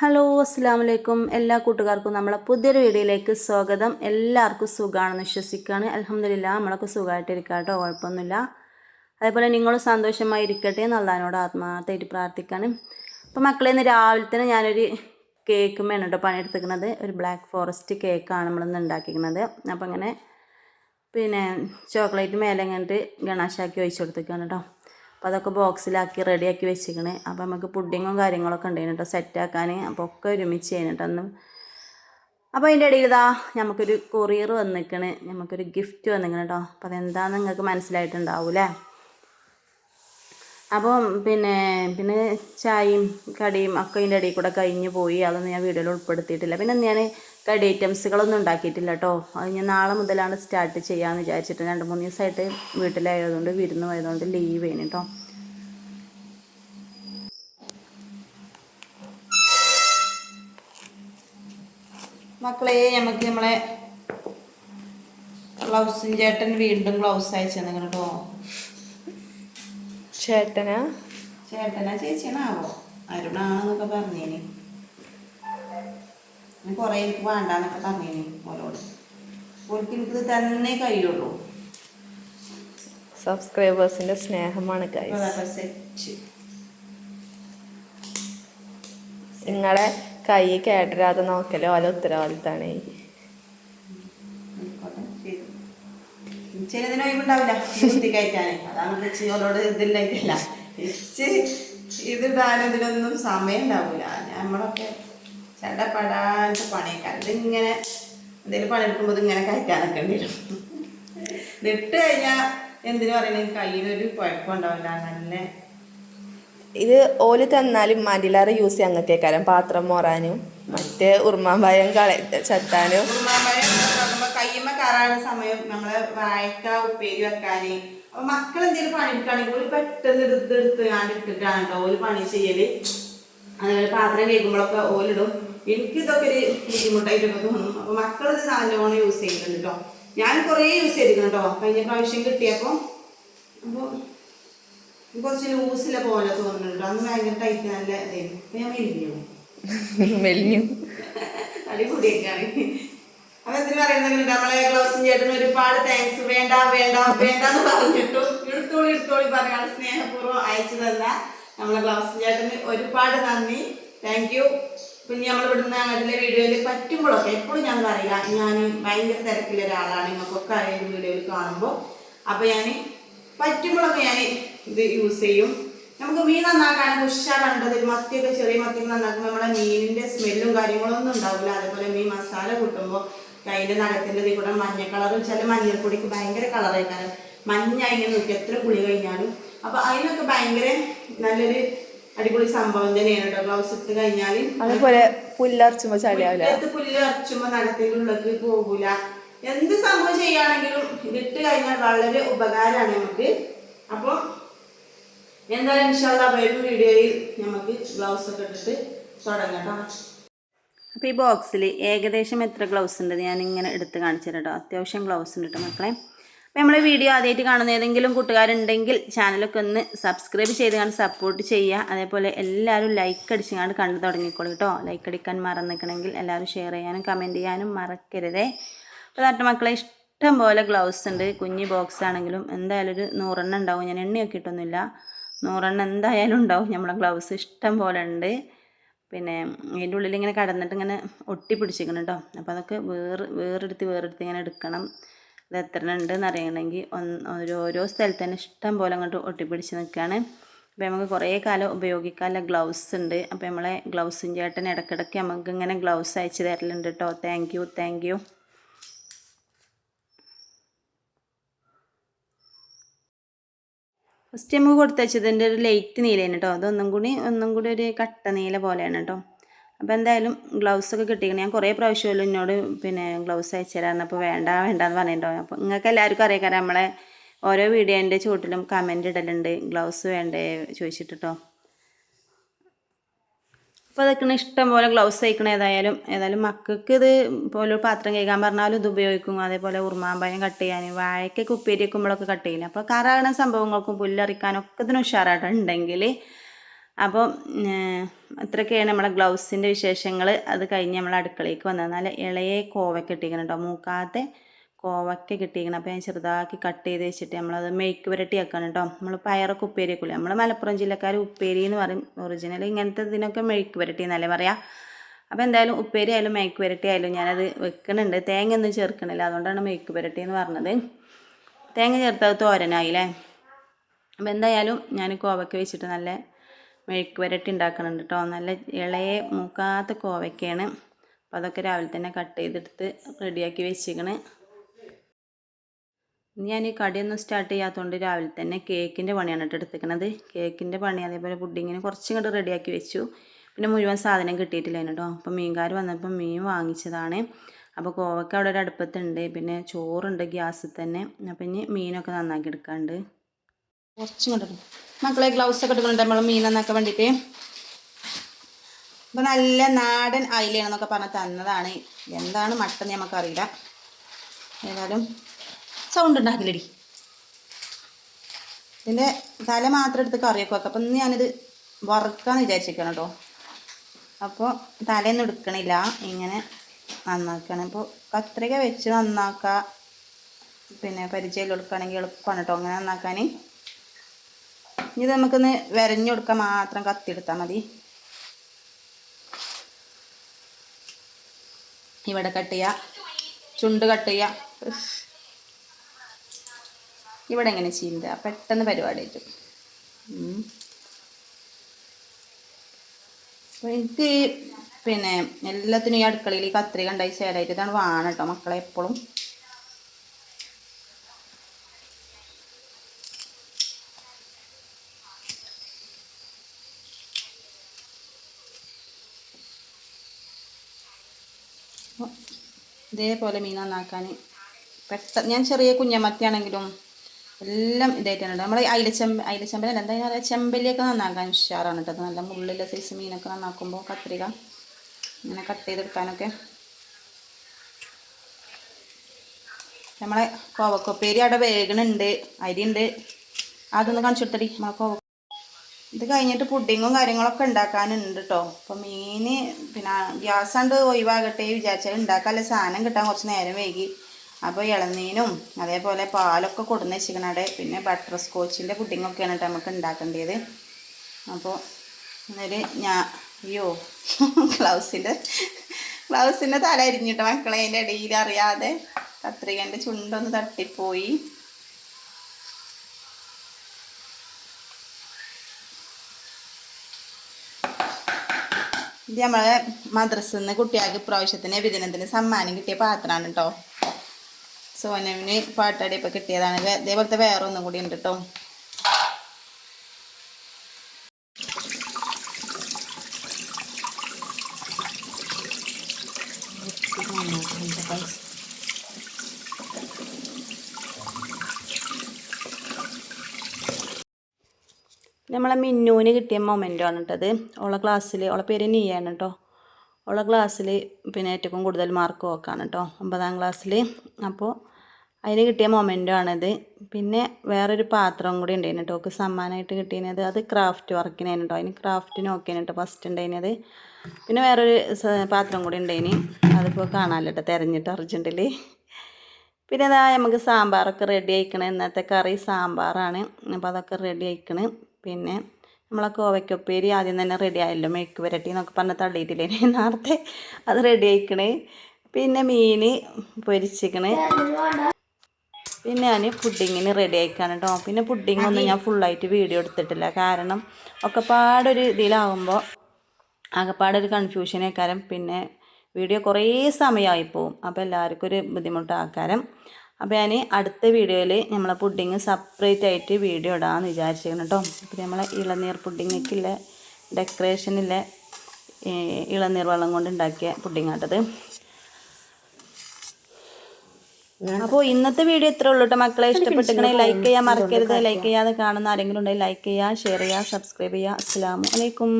Hello അസ്സാം വലൈക്കും എല്ലാ കൂട്ടുകാർക്കും നമ്മളെ പുതിയൊരു വീഡിയോയിലേക്ക് സ്വാഗതം. എല്ലാവർക്കും സുഖമാണെന്ന് വിശ്വസിക്കുകയാണ്. അലഹമില്ല നമ്മളൊക്കെ സുഖമായിട്ടിരിക്കുക കേട്ടോ. കുഴപ്പമൊന്നുമില്ല. അതേപോലെ നിങ്ങളും സന്തോഷമായി ഇരിക്കട്ടെ നല്ലാനോട് ആത്മാർത്ഥമായിട്ട് പ്രാർത്ഥിക്കാണ് അപ്പോൾ മക്കളെ ഇന്ന് രാവിലെ തന്നെ ഞാനൊരു കേക്ക് വേണം കേട്ടോ പണിയെടുത്തിരിക്കുന്നത്. ഒരു ബ്ലാക്ക് ഫോറസ്റ്റ് കേക്കാണ് നമ്മളിന്ന് ഉണ്ടാക്കിയിരിക്കുന്നത്. അപ്പോൾ അങ്ങനെ പിന്നെ ചോക്ലേറ്റ് മേലെ ഇങ്ങോട്ട് ഗണാശാക്കി ഒഴിച്ചു കൊടുത്തേക്കാണ് കേട്ടോ. അപ്പോൾ അതൊക്കെ ബോക്സിലാക്കി റെഡിയാക്കി വെച്ചിരിക്കണേ. അപ്പോൾ നമുക്ക് പുഡിങ്ങും കാര്യങ്ങളൊക്കെ ഉണ്ടായിരുന്നു കേട്ടോ സെറ്റാക്കാൻ അപ്പോൾ ഒക്കെ ഒരുമിച്ച് അന്ന് അപ്പോൾ അതിന്റെ ഇടയിൽ ഇതാ നമുക്കൊരു കൊറിയർ വന്നിക്കണ്. നമുക്കൊരു ഗിഫ്റ്റ് വന്നിക്കണം കേട്ടോ അപ്പോൾ അതെന്താണെന്ന് നിങ്ങൾക്ക് മനസ്സിലായിട്ടുണ്ടാവൂലേ അപ്പോൾ പിന്നെ പിന്നെ ചായയും കടിയും ഒക്കെ അതിന്റെ ഇടയിൽ കൂടെ കഴിഞ്ഞ് പോയി. അതൊന്നും ഞാൻ വീഡിയോയിൽ ഉൾപ്പെടുത്തിയിട്ടില്ല. പിന്നെ ഞാൻ കടി ഐറ്റംസുകളൊന്നും ഉണ്ടാക്കിയിട്ടില്ല കേട്ടോ അത് ഞാൻ നാളെ മുതലാണ് സ്റ്റാർട്ട് ചെയ്യാമെന്ന് വിചാരിച്ചിട്ട് രണ്ട് മൂന്ന് ദിവസമായിട്ട് വീട്ടിലായതുകൊണ്ട് വിരുന്ന് പോയതുകൊണ്ട് ലീവ് ചെയ്യുന്നു കേട്ടോ മക്കളെ നമുക്ക് നമ്മളെ ഗ്ലൗസും ചേട്ടൻ വീണ്ടും ഗ്ലൗസ് അയച്ചു തന്നെ കേട്ടോ ചേട്ടനാ? ചേട്ടനാ ചേച്ചിയാണാവോ? അരുണാണെന്നൊക്കെ പറഞ്ഞേനി. ഞാൻ കുറേ എനിക്ക് വേണ്ടാന്നൊക്കെ പറഞ്ഞേനെ ഓരോട് ഓർക്ക് എനിക്കിത് തന്നെ കഴിയുള്ളൂ. സബ്സ്ക്രൈബേഴ്സിന്റെ സ്നേഹമാണ് നിങ്ങളെ കൈ കേട്ടരാതെ നോക്കലോ ഓല ഉത്തരവാദിത്താണ്. ഇതിലൊന്നും ചിലതിന് ഒഴിവുണ്ടാവില്ല അതാണ് ഇച്ച് ഇതിടാനും ഇതിനൊന്നും സമയം ഉണ്ടാവില്ല നമ്മളൊക്കെ ചടപടാന്റെ പണിയൊക്കെ. ഇതിങ്ങനെ എന്തെങ്കിലും പണിയെടുക്കുമ്പോൾ ഇതിങ്ങനെ കയറ്റാൻ നിൽക്കേണ്ടി വരും. ഇതിട്ട് കഴിഞ്ഞാൽ എന്തിനു പറയുന്നത് കയ്യിലൊരു കുഴപ്പമുണ്ടാവില്ല നല്ല ഇത് ഓൽ തന്നാലും മടിലാറ് യൂസ് ചെയ്യാൻ അങ്ങത്തേക്കാരം പാത്രം മോറാനും മറ്റേ ഉർമാമ്പയം കള ചത്താനും. കയ്യമ്മ കറാണ സമയം നമ്മളെ വാഴക്ക ഉപ്പേരി വെക്കാന്. അപ്പൊ മക്കൾ എന്തെങ്കിലും പണി എടുക്കുകയാണെങ്കിൽ ഒരു പെട്ടെന്ന് എടുത്ത് എടുത്ത് ഞാൻ ഇട്ടിട്ടാണ് കേട്ടോ ഓൽ പണി ചെയ്യൽ. അതുപോലെ പാത്രം കേൾക്കുമ്പോഴൊക്കെ ഓലിടും. എനിക്ക് ഇതൊക്കെ ഒരു ബുദ്ധിമുട്ടായിട്ടൊക്കെ തോന്നും. അപ്പൊ മക്കൾ ഇത് നല്ലോണം യൂസ് ചെയ്യുന്നുണ്ട് കേട്ടോ ഞാൻ കുറേ യൂസ് ചെയ്തിരിക്കുന്നു കേട്ടോ കഴിഞ്ഞ പ്രാവശ്യം കിട്ടിയപ്പോൾ അപ്പോൾ കുറച്ച് ലൂസിലെ പോലെ തോന്നുന്നുണ്ട് അന്ന് ഭയങ്കര ടൈറ്റ് നല്ല ഇതായിരുന്നു. ഞാൻ മെലിഞ്ഞു. മെലിഞ്ഞു. അടിപൊളിയൊക്കെയാണ്. അപ്പൊ എന്തിനു പറയുന്നുണ്ട് നമ്മളെ ക്ലോസിംഗ് ചേട്ടന് ഒരുപാട് താങ്ക്സ് വേണ്ട വേണ്ട വേണ്ട എന്ന് പറഞ്ഞിട്ടു എടുത്തോളി എടുത്തോളി പറയാണ് സ്നേഹപൂർവം അയച്ചു തന്ന നമ്മളെ ക്ലോസിംഗ് ചേട്ടന് ഒരുപാട് നന്ദി. താങ്ക് യു പിന്നെ നമ്മൾ ഇവിടുന്ന് അങ്ങോട്ടുള്ള വീഡിയോയിൽ പറ്റുമ്പോഴൊക്കെ എപ്പോഴും ഞാൻ പറയില്ല. ഞാൻ ഭയങ്കര തിരക്കിലെ ഒരാളാണ്. നിങ്ങൾക്കൊക്കെ അറിയാം വീഡിയോയിൽ കാണുമ്പോൾ അപ്പോൾ ഞാൻ പറ്റുമ്പോഴൊക്കെ ഞാൻ ഇത് യൂസ് ചെയ്യും. നമുക്ക് മീൻ നന്നാക്കാണ് ഉഷാറുണ്ട് ഒരു മത്തിയൊക്കെ ചെറിയ മത്തിയൊക്കെ നന്നാക്കുമ്പോൾ നമ്മുടെ മീനിന്റെ സ്മെല്ലും കാര്യങ്ങളൊന്നും ഉണ്ടാവില്ല. അതേപോലെ മീൻ മസാല കൂട്ടുമ്പോൾ അതിന്റെ നഖത്തിന്റെ ഇതിൽ കൂടെ മഞ്ഞ കളറും ചില മഞ്ഞൾപ്പൊടിക്ക് ഭയങ്കര കളറായിട്ടാണ് മഞ്ഞ അതിനെ നോക്കി എത്ര കുളി കഴിഞ്ഞാലും. അപ്പോൾ അതിനൊക്കെ ഭയങ്കര നല്ലൊരു അടിപൊളി സംഭവം തന്നെയാണ് കേട്ടോ. ഗ്ലൗസ് ഇട്ട് കഴിഞ്ഞാൽ അതുപോലെ പുല്ലറച്ചുമ്പോ ചളിയാവില്ല. പുല്ലറച്ചുമ്പോ നടത്തിലുള്ളത് പോകൂല. എന്ത് സംഭവം ചെയ്യുകയാണെങ്കിലും ഇതിട്ട് കഴിഞ്ഞാൽ വളരെ ഉപകാരമാണ് നമുക്ക്. അപ്പോൾ എന്തായാലും ഇൻഷാല്ല വരും വീഡിയോയിൽ നമുക്ക് ഗ്ലൗസ് ഒക്കെ ഇട്ടിട്ട് തുടങ്ങാം അപ്പോൾ ഈ ബോക്സിൽ ഏകദേശം എത്ര ഗ്ലൗസ് ഉണ്ട് ഞാൻ ഇങ്ങനെ എടുത്ത് കാണിച്ചു തരാം കേട്ടോ. അത്യാവശ്യം ഗ്ലൗസ് ഉണ്ട് കേട്ടോ മക്കളെ. നമ്മളെ വീഡിയോ ആദ്യമായിട്ട് കാണുന്ന ഏതെങ്കിലും കൂട്ടുകാരുണ്ടെങ്കിൽ ചാനലൊക്കെ ഒന്ന് സബ്സ്ക്രൈബ് ചെയ്ത് കണ്ട് സപ്പോർട്ട് ചെയ്യുക. അതേപോലെ എല്ലാവരും ലൈക്ക് അടിച്ചുകൊണ്ട് കണ്ടു തുടങ്ങിക്കോളൂ കേട്ടോ. ലൈക്ക് അടിക്കാൻ മറന്നിക്കണമെങ്കിൽ എല്ലാവരും ഷെയർ ചെയ്യാനും കമന്റ് ചെയ്യാനും മറക്കരുതേ. അപ്പോൾ നാട്ടു മക്കളെ ഇഷ്ടം പോലെ ഗ്ലൗസ് ഉണ്ട്. കുഞ്ഞ് ബോക്സ് ആണെങ്കിലും എന്തായാലും ഒരു നൂറെണ്ണം ഉണ്ടാവും. ഞാൻ എണ്ണയൊക്കെ ഇട്ടൊന്നുമില്ല. നൂറെണ്ണം എന്തായാലും ഉണ്ടാവും. നമ്മളെ ഗ്ലൗസ് ഇഷ്ടം പോലെ ഉണ്ട്. പിന്നെ അതിന്റെ ഉള്ളിൽ ഇങ്ങനെ കടന്നിട്ട് ഇങ്ങനെ ഒട്ടി പിടിച്ചിരിക്കണം കേട്ടോ. അപ്പോൾ അതൊക്കെ വേറെ വേറെടുത്ത് വേറെടുത്ത് ഇങ്ങനെ എടുക്കണം. ഇത് എത്ര ഉണ്ടെന്ന് അറിയണമെങ്കിൽ ഒന്ന് ഓരോ സ്ഥലത്ത് തന്നെ ഇഷ്ടം പോലെ അങ്ങോട്ട് ഒട്ടിപ്പിടിച്ച് നിൽക്കുകയാണ്. അപ്പോൾ നമുക്ക് കുറേ കാലം ഉപയോഗിക്കാനുള്ള ഗ്ലൗസ് ഉണ്ട്. അപ്പോൾ നമ്മളെ ഗ്ലൗസും ചേട്ടൻ ഇടയ്ക്കിടയ്ക്ക് നമുക്ക് ഇങ്ങനെ ഗ്ലൗസ് അയച്ച് തരലുണ്ട് കേട്ടോ thank you thank you first നമുക്ക് കൊടുത്ത് വെച്ചതിന്റെ ഒരു ലൈറ്റ് നീലയാണ് കേട്ടോ അതൊന്നും കൂടി ഒന്നും കൂടി ഒരു കട്ട നീല പോലെയാണ് കേട്ടോ അപ്പോൾ എന്തായാലും ഗ്ലൗസൊക്കെ കിട്ടിയിരിക്കണം ഞാൻ കുറേ പ്രാവശ്യമല്ലോ എന്നോട് പിന്നെ ഗ്ലൗസ് അയച്ചു തരാമെന്ന് അപ്പോൾ വേണ്ട വേണ്ട എന്ന് പറഞ്ഞിട്ടോ അപ്പോൾ നിങ്ങൾക്ക് എല്ലാവർക്കും അറിയാം. നമ്മളെ ഓരോ വീഡിയോന്റെ ചുവട്ടിലും കമന്റ് ഇടലുണ്ട്. ഗ്ലൗസ് വേണ്ടേ ചോദിച്ചിട്ടോ അപ്പോൾ അതൊക്കെ ഇഷ്ടം പോലെ ഗ്ലൗസ് തയ്ക്കണം. ഏതായാലും ഏതായാലും മക്കൾക്ക് ഇത് പോലെ പാത്രം കഴിക്കാൻ പറഞ്ഞാലും ഇത് ഉപയോഗിക്കും. അതേപോലെ ഉറുമാമ്പായം കട്ട് ചെയ്യാൻ വാഴയ്ക്ക് ഉപ്പേരി വെക്കുമ്പോഴൊക്കെ കട്ട് ചെയ്യില്ല അപ്പോൾ കറാകണ സംഭവങ്ങൾക്കും പുല്ലറിക്കാനൊക്കെ ഇതിന് ഉഷാറായിട്ട് ഉണ്ടെങ്കിൽ അപ്പോൾ ഇത്രയൊക്കെയാണ് നമ്മളെ ഗ്ലൗസിന്റെ വിശേഷങ്ങൾ അത് കഴിഞ്ഞ് നമ്മൾ അടുക്കളയ്ക്ക് വന്നത്. നല്ല ഇളയ കോവയ്ക്ക് ഇട്ടിരിക്കണം കേട്ടോ മൂക്കാത്തെ കോവയ്ക്ക കിട്ടിയിരിക്കണം. അപ്പോൾ ഞാൻ ചെറുതാക്കി കട്ട് ചെയ്ത് വെച്ചിട്ട് നമ്മളത് മെയ്ക്ക് പുരട്ടി ആക്കണം കേട്ടോ നമ്മൾ പയറൊക്കെ ഉപ്പേരി വെക്കില്ല നമ്മൾ മലപ്പുറം ജില്ലക്കാർ ഉപ്പേരി എന്ന് പറയും. ഒറിജിനൽ ഇങ്ങനത്തെ ഇതിനൊക്കെ മെയ്ക്ക് പുരട്ടി എന്നല്ലേ പറയാം. അപ്പോൾ എന്തായാലും ഉപ്പേരി ആയാലും മെയ്ക്ക് പുരട്ടി ആയാലും ഞാനത് വെക്കുന്നുണ്ട് തേങ്ങ ഒന്നും ചേർക്കണില്ല. അതുകൊണ്ടാണ് മെയ്ക്ക് പുരട്ടി എന്ന് പറഞ്ഞത്. തേങ്ങ ചേർത്തത് തോരനായില്ലേ? അപ്പോൾ എന്തായാലും ഞാൻ കോവയ്ക്ക വെച്ചിട്ട് നല്ല മെഴുക്ക് വരട്ടി ഉണ്ടാക്കുന്നുണ്ട് കേട്ടോ നല്ല ഇളയെ മൂക്കാത്ത കോവയ്ക്കയാണ് അപ്പോൾ അതൊക്കെ രാവിലെ തന്നെ കട്ട് ചെയ്തെടുത്ത് റെഡിയാക്കി വെച്ചിരിക്കണ്. ഞാൻ ഈ കടിയൊന്നും സ്റ്റാർട്ട് ചെയ്യാത്തതുകൊണ്ട് രാവിലെ തന്നെ കേക്കിന്റെ പണിയാണ് കേട്ടോ എടുത്തിരിക്കണത്. കേക്കിന്റെ പണി അതേപോലെ പുഡിങ്ങിന് കുറച്ചും കൂടെ റെഡിയാക്കി വെച്ചു. പിന്നെ മുഴുവൻ സാധനം കിട്ടിയിട്ടില്ല കേട്ടോ അപ്പോൾ മീൻകാർ വന്നപ്പോൾ മീൻ വാങ്ങിച്ചതാണ്. അപ്പോൾ കോവക്ക അവിടെ ഒരു അടുപ്പത്തുണ്ട്. പിന്നെ ചോറുണ്ട് ഗ്യാസിൽ തന്നെ. അപ്പം ഇനി മീനൊക്കെ നന്നാക്കി എടുക്കാണ്ട്. കുറച്ചും കൂടെ ഇടും. മക്കളെ ഗ്ലൗസ് ഒക്കെ എടുക്കുന്നുണ്ട് നമ്മൾ മീൻ നന്നാക്കാൻ വേണ്ടിയിട്ട്. അപ്പം നല്ല നാടൻ അയിലയാണെന്നൊക്കെ പറഞ്ഞ് തന്നതാണ്. എന്താണ് മട്ടൻ നമുക്കറിയില്ല ഏതായാലും സൗണ്ട് ഉണ്ടാക്കില്ലടി. ഇതിന്റെ തല മാത്രം എടുത്ത് കറിയൊക്കെ വെക്കാം. അപ്പം ഇന്ന് ഞാനിത് വറുക്കാന്ന് വിചാരിച്ചിരിക്കണം കേട്ടോ അപ്പോൾ തലയൊന്നും എടുക്കണില്ല. ഇങ്ങനെ നന്നാക്കണം. ഇപ്പോൾ കത്രിക വെച്ച് നന്നാക്കുക പിന്നെ പരിചയം കൊടുക്കുകയാണെങ്കിൽ എളുപ്പമാണ് കേട്ടോ അങ്ങനെ നന്നാക്കാൻ ഇനി നമുക്കൊന്ന് വരഞ്ഞു കൊടുക്കാൻ മാത്രം കത്തിയെടുത്താൽ മതി. ഇവിടെ കട്ട് ചെയ്യുക ചുണ്ട് കട്ട് ചെയ്യുക ഇവിടെ എങ്ങനെ ചെയ്യുന്നത്? പെട്ടെന്ന് പരിപാടി ആയിട്ട്. എനിക്ക് പിന്നെ എല്ലാത്തിനും ഈ അടുക്കളയിൽ കത്രിക ഉണ്ടായി ചേരായിട്ട് ഇതാണ് വേണം കേട്ടോ മക്കളെ എപ്പോഴും. ഇതേപോലെ മീൻ നന്നാക്കാൻ പെട്ടെന്ന് ഞാൻ ചെറിയ കുഞ്ഞമത്തിയാണെങ്കിലും എല്ലാം ഇതായിട്ടാണ് നമ്മൾ അയിലച്ചെമ്പ അയിലച്ചെമ്പലല്ല എന്തായാലും പറയുക ചെമ്പല്ലിയൊക്കെ നന്നാക്കാൻ ഉഷാറാണ് കേട്ടോ. നല്ല മുള്ളിലെ സൈസ് മീനൊക്കെ നന്നാക്കുമ്പോൾ കത്രിക ഇങ്ങനെ കട്ട് ചെയ്തെടുക്കാനൊക്കെ. നമ്മളെ കോവക്കൊപ്പേരി അവിടെ വേഗണുണ്ട് അരിയുണ്ട്. അതൊന്ന് കാണിച്ചു കൊടുത്തടി നമ്മളെ കോവ ഇത് കഴിഞ്ഞിട്ട് പുഡിങ്ങും കാര്യങ്ങളൊക്കെ ഉണ്ടാക്കാനുണ്ട് കേട്ടോ അപ്പോൾ മീൻ പിന്നെ ഗ്യാസ് കണ്ട് ഒഴിവാകട്ടെ വിചാരിച്ചാൽ ഉണ്ടാക്കാനുള്ള സാധനം കിട്ടാൻ കുറച്ച് നേരം വൈകി. അപ്പോൾ ഇളനീനും അതേപോലെ പാലൊക്കെ കൊടുന്ന് വെച്ചിരിക്കണേ പിന്നെ ബട്ടർ സ്കോച്ചിന്റെ പുഡിങ്ങൊക്കെയാണ് കേട്ടോ നമുക്ക് ഉണ്ടാക്കേണ്ടത് അപ്പോൾ എന്നൊരു ഞാൻ അയ്യോ ഗ്ലൗസിന്റെ ഗ്ലൗസിന്റെ തല അരിഞ്ഞിട്ട് മക്കളെ അതിന്റെ ഇടയിൽ അറിയാതെ കത്രികന്റെ ചുണ്ടൊന്ന് തട്ടിപ്പോയി. ഇത് നമ്മളെ മദ്രസ്സിൽ നിന്ന് കുട്ടികൾക്ക് ഇപ്രാവശ്യത്തിന് വിദിനത്തിന് സമ്മാനം കിട്ടിയ പാത്രമാണ് കേട്ടോ സോനവിന് പാട്ടാടി ഇപ്പം കിട്ടിയതാണ്. ഇതേപോലത്തെ വേറൊന്നും കൂടി ഉണ്ട് കേട്ടോ നമ്മളെ മിന്നൂന് കിട്ടിയ മൊമെന്റ് ആണ് കേട്ടത് ഓളെ ക്ലാസ്സിൽ ഓളെ പേര് നീയാണ് കേട്ടോ ഓളെ ക്ലാസ്സിൽ പിന്നെ ഏറ്റവും കൂടുതൽ മാർക്ക് നോക്കാണ് കേട്ടോ ഒമ്പതാം ക്ലാസ്സിൽ അപ്പോൾ അതിന് കിട്ടിയ മൊമെന്റ് ആണിത് പിന്നെ വേറൊരു പാത്രം കൂടി ഉണ്ടായിരുന്നു കേട്ടോ ഓക്ക് സമ്മാനമായിട്ട് കിട്ടിയത് അത്. ക്രാഫ്റ്റ് വർക്കിനായിരുന്നു കേട്ടോ അതിന് ക്രാഫ്റ്റിന് നോക്കിയാണ് കേട്ടോ ഫസ്റ്റ് ഉണ്ടായിരുന്നത് പിന്നെ വേറൊരു പാത്രം കൂടി ഉണ്ടായിന് അതിപ്പോൾ കാണാമല്ലോ കേട്ടോ തിരഞ്ഞിട്ട് അർജന്റിൽ പിന്നെ ഇതാ നമുക്ക് സാമ്പാറൊക്കെ റെഡി ആയിക്കണേ. ഇന്നത്തെ കറി സാമ്പാറാണ്. അപ്പോൾ അതൊക്കെ റെഡി ആയിക്കണ്. പിന്നെ നമ്മളെ കോവയ്ക്കൊപ്പേരി ആദ്യം തന്നെ റെഡി ആയല്ലോ. മെഴുക്ക് പുരട്ടി എന്നൊക്കെ പറഞ്ഞ് തള്ളിയിട്ടില്ലേ? നേരത്തെ അത് റെഡി ആയിക്കണ്. പിന്നെ മീൻ പൊരിച്ചിക്കണ്. പിന്നെ ഞാൻ പുഡിങ്ങിന് റെഡി ആയിക്കാണ് കേട്ടോ പിന്നെ പുഡിങ് ഒന്നും ഞാൻ ഫുള്ളായിട്ട് വീഡിയോ എടുത്തിട്ടില്ല. കാരണം ഒക്കെ പാടൊരു ഇതിലാവുമ്പോൾ ആകെപ്പാടൊരു കൺഫ്യൂഷനേക്കാരം പിന്നെ വീഡിയോ കുറേ സമയമായി പോവും. അപ്പോൾ എല്ലാവർക്കും ഒരു ബുദ്ധിമുട്ടാക്കാരം അപ്പോൾ ഞാൻ അടുത്ത വീഡിയോയിൽ നമ്മളെ പുഡിങ് സെപ്പറേറ്റ് ആയിട്ട് വീഡിയോ ഇടാമെന്ന് വിചാരിച്ചിരുന്നു കേട്ടോ അപ്പോൾ നമ്മളെ ഇളനീർ പുഡിങ്ങൊക്കെയുള്ള ഡെക്കറേഷനിലെ ഇളനീർ വെള്ളം കൊണ്ട് ഉണ്ടാക്കിയ പുഡിങ്ങാട്ടത് അപ്പോൾ ഇന്നത്തെ വീഡിയോ ഇത്രേ ഉള്ളൂ കേട്ടോ മക്കളെ ഇഷ്ടപ്പെട്ടിങ്ങനെ ലൈക്ക് ചെയ്യാൻ മറക്കരുത്. ലൈക്ക് ചെയ്യാതെ കാണുന്ന ആരെങ്കിലും ഉണ്ടെങ്കിൽ ലൈക്ക് ചെയ്യുക ഷെയർ ചെയ്യുക സബ്സ്ക്രൈബ് ചെയ്യുക അസ്സാം വലൈക്കും